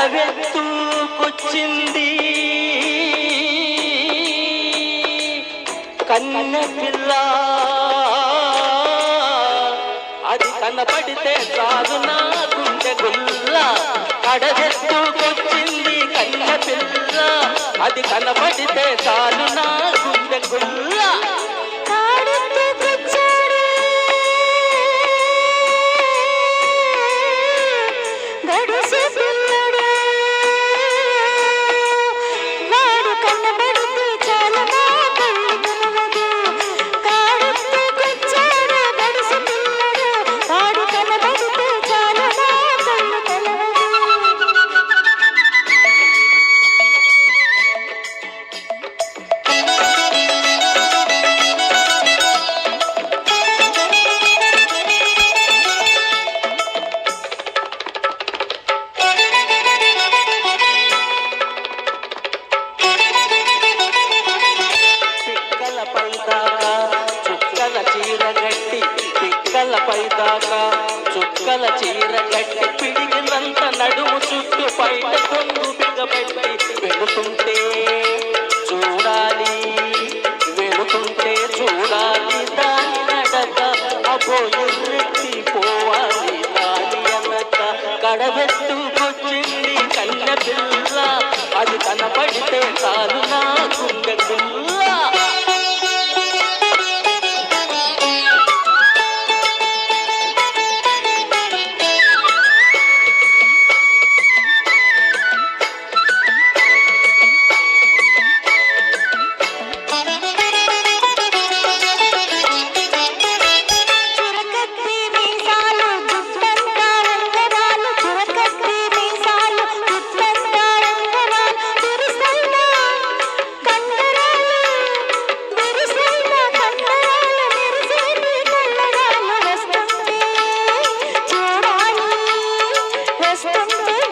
కడవెత్తుకొచ్చింది కన్న పిల్ల అది కనపడితే చాలు నా గుండె గుల్ల. కడదెత్తుకొచ్చింది కన్న పిల్ల అది కనపడితే చాలు నా గుండె గుల్ల. పైదాకా. చుక్కల చీర కట్టి పిడిగినంత నడుము చుట్టూ കൊണ്ട്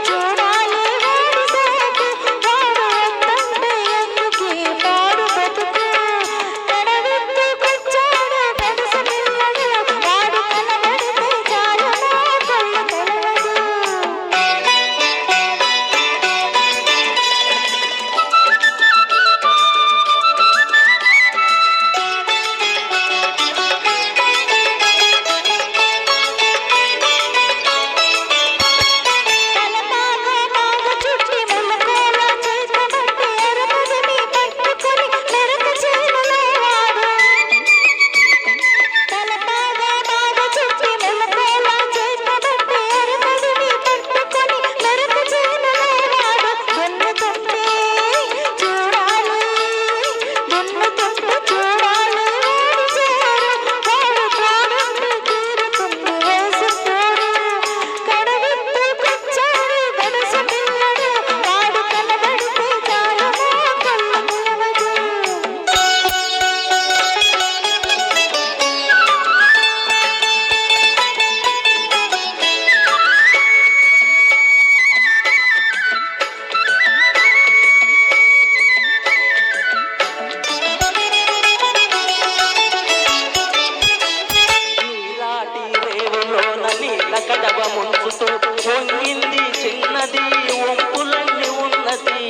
నీళ్ళ ముంచుతూ పొంగింది చిన్నది ఒంపులన్నీ ఉన్నది.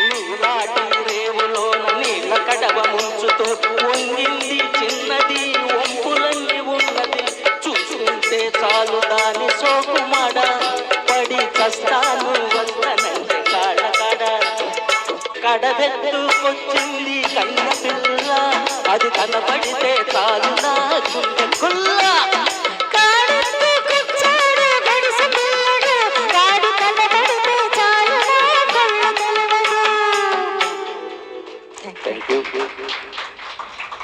నీలాటి రేవులోన నీళ్ళ కడవ ముంచుతూ పొంగింది చిన్నది ఒంపులన్నీ ఉన్నది. చూసుకుంటే చాలు దాని సోకుమాడ పడి కష్టాలు వస్తనంటే కాళ్ళ కాడ కడబెట్టుకొచ్చింది కన్న పిల్ల అది కనపడితే చాలు నా గుండె థ్యాంక్ యూ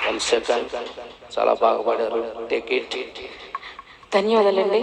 వన్ సెకండ్ చాలా బాగా పడారు. టేక్ ఇట్ ధన్యవాదాలండి.